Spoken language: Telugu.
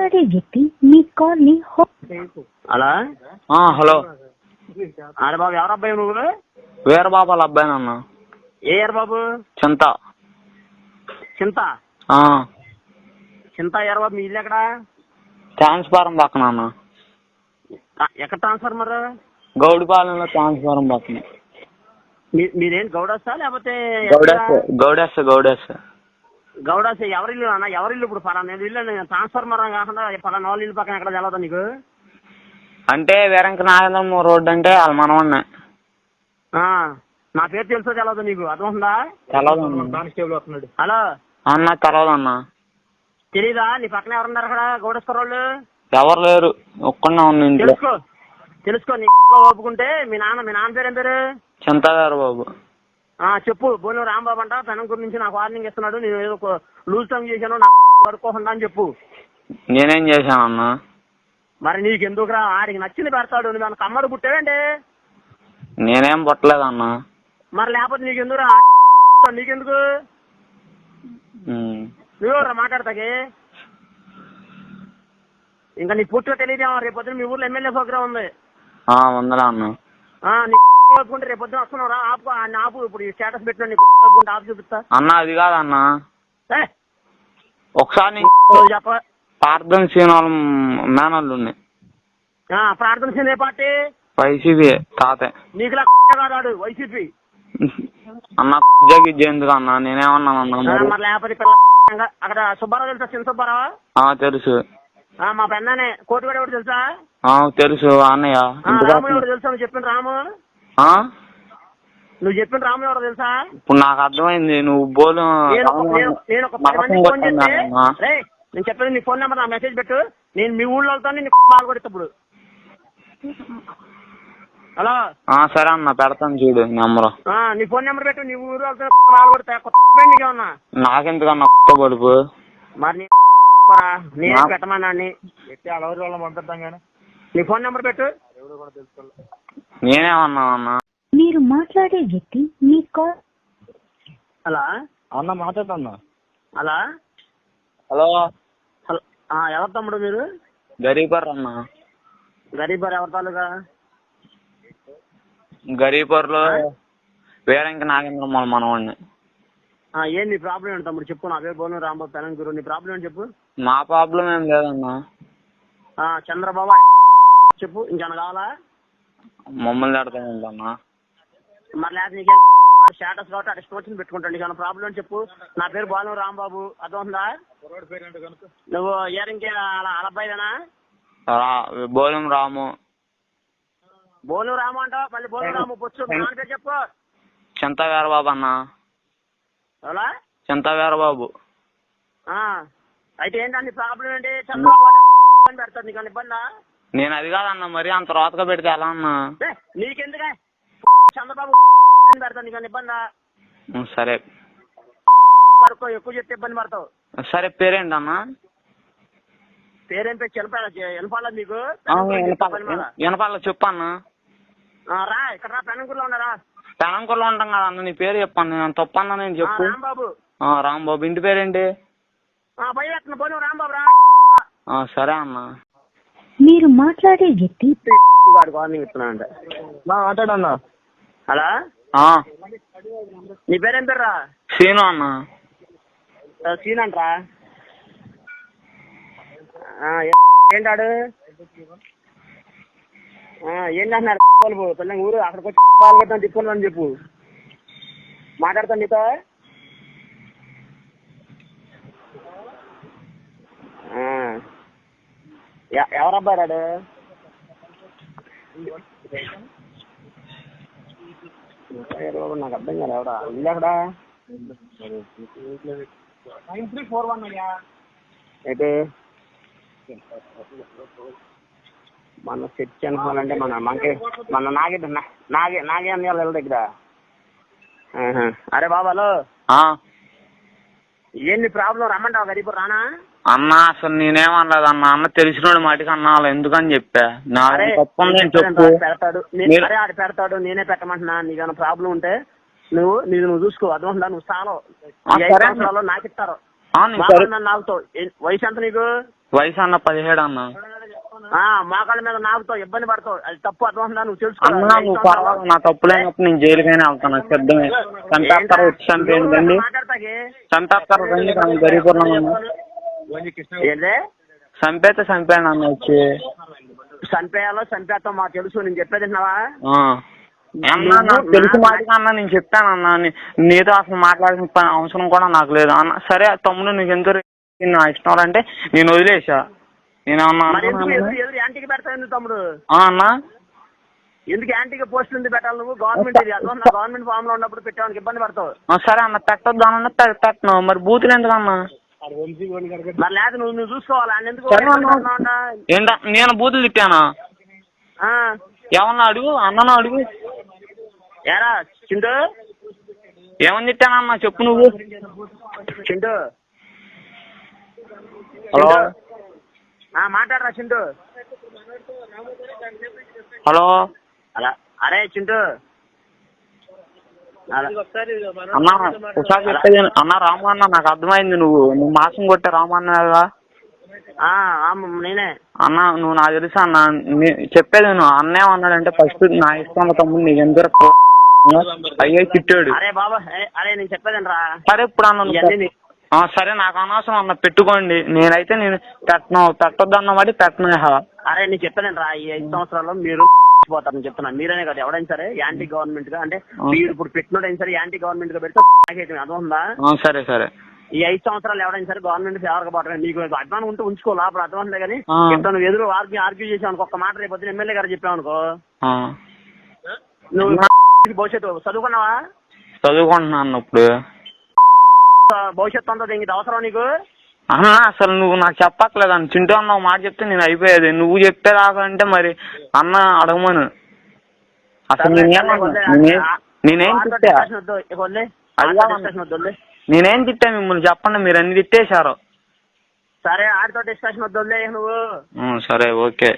మాట్లాడే వ్యక్తి మీ కాల్ని హో అలా ఆ, హలో. అరే బాబు ఎవరు అబ్బాయి నువ్వు? వీరబాబాల అబ్బాయినన్న ఏ ఏరు బాబు? చింత. చింత? ఆ, చింత బాబు? మీ ఇల్లు ఎక్కడ? ట్రాన్స్ఫారం పక్కన అన్న ఎక్కడ ట్రాన్స్ఫర్ గౌడిపాలెంలో ట్రాన్స్ఫారం పక్కన. మీరేం గౌడస్తా లేకపోతే గౌడెస్ గౌడెస్ గౌడెస్. గౌడస్ ఎవరి ఇల్లు అన్న ఎవరి ఇల్లు ఇప్పుడు పలానా ఇల్లు ట్రాన్స్ఫార్మర్ కాకుండా పలానా వాళ్ళ ఇల్లు పక్కన ఎక్కడ తెలవదా నీకు? అంటే వీరంక నాగేంద్రం రోడ్ అంటే వాళ్ళ మనవన్నే ఆ, నా పేరు తెలుసో తెలవదు నీకు? అర్థమవుతుందా? కానిస్టేబుల్ వస్తున్నాడు. హలో? అన్న తెలవదు అన్న. తెలీదా? నీ పక్కన ఎవరున్నారు అక్కడ గౌడస్కర్ వాళ్ళు ఎవరు లేరు ఒక్కడే ఉన్న తెలుసుకో తెలుసుకో నీ ఒప్పుకుంటే మీ నాన్న మీ నాన్న పేరు ఏం పేరు? చింత గారు బాబు. ఆ చెప్పు. బోను రాంబాబు అంట. పెనంకూరు నుంచి నాకు వార్నింగ్ ఇస్తున్నాడు. నేను ఏదో లూజ్ టంగ్ చేశాను. నా కడుక్కోకుండా అని చెప్పు. నేనేం చేశానన్న? మరి నీకు ఎందుకురా? ఆడికి నచ్చింది పెడతాడు. నువ్వు కమ్మడు పుట్టావేంటి? నేనేం పుట్టలేదన్న. మరి లేకపోతే నీకు ఎందుకురా? నీకెందుకు. నువ్వెవరా మాట్లాడతాకి? ఇంకా నీ పూర్తిగా తెలియదేమో. రేపు పొద్దున మీ ఊర్లో ఎమ్మెల్యే ప్రోగ్రామ్ ఉంది. ఆ, ఉందిరా అన్న. ఒప్పుకుంటే రేపు పొద్దున వస్తున్నావు రా ఆపు ఆపు ఇప్పుడు ఈ స్టేటస్ పెట్టిన నీ ఒప్పుకుంటే ఆపు చూపిస్తా. అన్న అది కాదన్న. ఒకసారి చెప్ప? ప్రార్థన చేయని వాళ్ళ మేనల్లు ఉన్నాయి ఆ, ప్రార్థన చేసే పార్టీ? వైసీపీ తాతే. నీకు కాదాడు వైసీపీ. అన్న ఉద్యోగి ఎందుకు అన్న? మరి లేకపోతే పిల్ల అక్కడ సుబ్బారావు తెలుసా చిన్న సుబ్బారావు? ఆ, తెలుసు. ఆ, మా పెన్నానే కోటివాడు ఎవడు తెలుసా? తెలుసు అన్నయ్య. తెలుసా చెప్పిన రాము? నువ్వు చెప్పిన రాము ఎవరు తెలుసా? ఇప్పుడు నాకు అర్థమైంది నువ్వు బోలు నేను ఒక- నేను- నేను ఒక పది మందికి ఫోన్ చేస్తే రే నేను చెప్పేది నీ ఫోన్ నెంబర్ నా మెసేజ్ పెట్టు. నేను మీ ఊళ్ళో వెళ్తాను నేను పాల్గొడతా ఇప్పుడు. హలో? ఆ, సరే అన్న పెడతాను చూడు నెంబరు. ఆ, నీ ఫోన్ నెంబర్ పెట్టు నీ ఊరు వెళ్తాను పాల్గొడతా కొత్త పెళ్ళి నీకేమన్నా నాకెందుకన్నా బలుపు మరి నీ నేనే నా- పెట్టమన్నా నీ పెట్టి అలవరి వాళ్ళని పంపిద్దాం కానీ. నీ ఫోన్ నెంబర్ పెట్టు. నేనేమన్నా అన్న మీరు మాట్లాడే వ్యక్తి మీ కాల్ అలా అన్న మాట్లాడన్నా అలా హలో? హలో. ఆ, ఎవరు తమ్ముడు మీరు? గరీబర్ అన్న గరీబర్ ఎవరి తాలూకా? గరీబర్లో వేరంక నాగేంద్రం మనవాడిని. ఆ, ఏం నీ ప్రాబ్లం ఏంటి తమ్ముడు? చెప్పు నా పేరు బోను రాంబాబు తెలంగారు నీ ప్రాబ్లం ఏంటి చెప్పు? మా ప్రాబ్లం ఏం లేదన్నా. ఆ, చంద్రబాబు చెప్పు ఇంకేమైనా కావాలా? మమ్మల్ని తిడతామంటన్నా మరి లేదా నీకేం స్టేటస్ కాబట్టి అక్కడ ఇష్టం వచ్చింది పెట్టుకుంటాను నీకు ప్రాబ్లం అని చెప్పు. నా పేరు బాలు రాంబాబు. అర్థమవుతుందా? నువ్వు ఇయరింకే అలా అలబ్బాయిదేనా బోలం రాము. బోలు రాము అంటావు? మళ్ళీ బోలు రాము నాన్న పేరు చెప్పు. చింత వీరబాబు అన్న. అలా చింత వీరబాబు. ఆ, అయితే ఏంటండి? ప్రాబ్లం ఏంటి? చంద్రబాబు పెడతాడు నీకు ఇబ్బందా? నేను అది కాదన్న మరి అంత రోతగా పెడితే ఎలా అన్నా? ఏ, నీకెందుకే? చంద్రబాబు అని పెడతాడు నీకు ఇబ్బందా? ఉం, సరే. పడుకో ఎక్కువ చెప్తే ఇబ్బంది పడతావు. సరే పేరేంటన్నా? పేరేం పేరు? చెలపాల ఎనపాల నీకు పని మీద. వినపాల చెప్పు అన్న ఆ, రా ఇక్కడ రా పెనంకూరులో ఉన్నారా పెనంకూరులో ఉంటాం కదా అన్న నీ పేరు చెప్పాను నేను తప్పన్నా నేను ఆ, చెప్పు. రాంబాబు. ఆ, రాంబాబు ఇంటి పేరేంటి? ఆ, భయం ఎత్తున పోను రాంబాబు రా. ఆ, సరే అన్న. మీరు మాట్లాడే వ్యక్తి వాడికి వార్నింగ్ మాట్లాడన్నా. నీ పేరేం సీను అన్న. సీన్ అంటరా? ఏంటాడు? వాళ్ళు పిల్లల ఊరు అక్కడికి వచ్చి అని చెప్పు. మాట్లాడతాను నీతో. ఎవరు నాకు అర్థం కాదు ఎవడా ఇల్లు ఎక్కడా అయితే మన చర్చ్ అనుకోవాలంటే మన మనకి మన నాగే నాగే నాగే అన్న వాళ్ళ దగ్గర. అరే బాబాలో ఏంది ప్రాబ్లం రమ్మంటావు గరీబు రానా అన్న అసలు నేనేమనలేదు అన్న. అన్న తెలిసినోడు మాటికి అన్న అలా ఎందుకని చెప్పా? నా నేను పెడతాడు అరే ఆడు పెడతాడు నేనే పెట్టమంటున్నా. నీకేమైనా ప్రాబ్లం ఉంటే నువ్వు నీది నువ్వు చూసుకో. అర్థం నువ్వు స్థానం ఆ, ఈ ఐదు సరే. సంవత్సరాల్లో నాకు ఇస్తారు. ఆ, నేను సరే. నన్ను నాగుతావు ఏ- వయసు ఎంత నీకు? వయసు అన్న పదిహేడు అన్న. ఆ మోకాళ్ళ మీద నాగుతావు ఇబ్బంది పడతావు. అది తప్పు అర్థమవుతుందా నువ్వు అన్న తెలుసుకో నువ్వు పర్వాలేదు. నా తప్పు లేనప్పుడు నేను జైలుకైనా వెళ్తాను. నాకు సిద్ధమే చంపేస్తారు? వచ్చి చంపేయండి. రండి. మాట్లాడతాకి? చంపేస్తారు? రండి. కానీ గరీపురం ఏందే? చంపేస్తే అన్న వచ్చి. చంపేయాలో చంపేస్తాం మాకు తెలుసు నేను చెప్పేది విన్నావా? ఆ. అన్న నాకు తెలిసి మాటగా అన్న నేను చెప్పాను అన్న నీ- నీతో అసలు మాట్లాడాల్సిన పని అవసరం కూడా నాకు లేదు అన్న. సరే తమ్ముడు నీకు ఎంత నా ఇష్టం అంటే నేను వదిలేసా. నేను అన్నా? యాంటీకి ఎందుకు తమ్ముడు? అన్న. ఎందుకు యాంటీకి పోస్ట్ ఉంది పెట్టాలి నువ్వు? గవర్నమెంట్ గవర్నమెంట్ ఫామ్లో ఉన్నప్పుడు పెట్టడానికి ఇబ్బంది పడతావు. సరే అన్న పెట్టొద్దు అన్న పెట్టను. మరి బూతులు ఎందుకు అన్న? మరి లేదు నువ్వు నువ్వు చూసుకోవాలి. ఆయన ఎందుకు? ఏంట? నేను బూతులు తిట్టానా? ఆ, ఏమన్నా అడుగు? అన్నను అడుగు. ఏరా చింటూ? ఏమని తిట్టానన్నా చెప్పు నువ్వు. చింటూ? హలో? ఆ, మాట్లాడరా చింటూ. హలో? అలా. అరే చింటూ. అన్న ఒకసారి. అన్న రాము అన్న నాకు అర్థమైంది నువ్వు నువ్వు మాసం కొట్టే రాము ఆమ్, నేనే. అన్న నువ్వు నాకు తెలుసు అన్న చెప్పేది నువ్వు అన్నేమన్నాడంటే ఫస్ట్ నా ఇష్టం తమ్ముడు నీకు ఎందుకు అయ్యే తిట్టాడు. అరే బాబా ఏ, అరే నేను చెప్పేదండి రా సరే ఇప్పుడు అన్న సరే నాకు అనవసరం అన్న పెట్టుకోండి. నేనైతే నేను పెట్టను పెట్టొద్దు అన్న మరి పెట్టను. అరే నేను చెప్పానండి రా ఈ ఐదు సంవత్సరాల్లో మీరు పోతారని చెప్తున్నా మీరనే కదా ఎవడైనా సరే యాంటీ గవర్నమెంట్గా అంటే మీరు ఇప్పుడు పెట్టినోడైనా సరే యాంటీ గవర్నమెంట్గా పెడితే ఆ, సరే సరే. ఈ ఐదు సంవత్సరాలు ఎవరైనా సరే గవర్నమెంట్ ఫేవర్గా పోవటం నీకు అభిమానం ఉంటే ఉంచుకో లోపల అర్థం కానీ. చెప్తా నువ్వు ఎదురు ఆర్గ్యూ ఆర్గ్యూ చేసావు అనుకో ఒక్క మాట రేపు పొద్దున్న ఎమ్మెల్యే గారు చెప్పావు అనుకో. నువ్వు భవిష్యత్తు చదువుకున్నావా? చదువుకుంటున్నాను ఇప్పుడు. భవిష్యత్తు అంతా ఇంక అవసరం నీకు? అన్న అసలు నువ్వు నాకు చెప్పట్లేదు అన్న చింటూ అన్న ఒక మాట చెప్తే నేను అయిపోయేది. నువ్వు చెప్పేదాకా అంటే మరి అన్న అడగమను. అసలు నేనేం నేనేం తిట్టా. అది. నేనేం తిట్టా మిమ్మల్ని చెప్పండి మీరు అన్ని తిట్టేశారు. సరే ఆడితో డిస్కషన్ వద్దు నువ్వు. సరే ఓకే.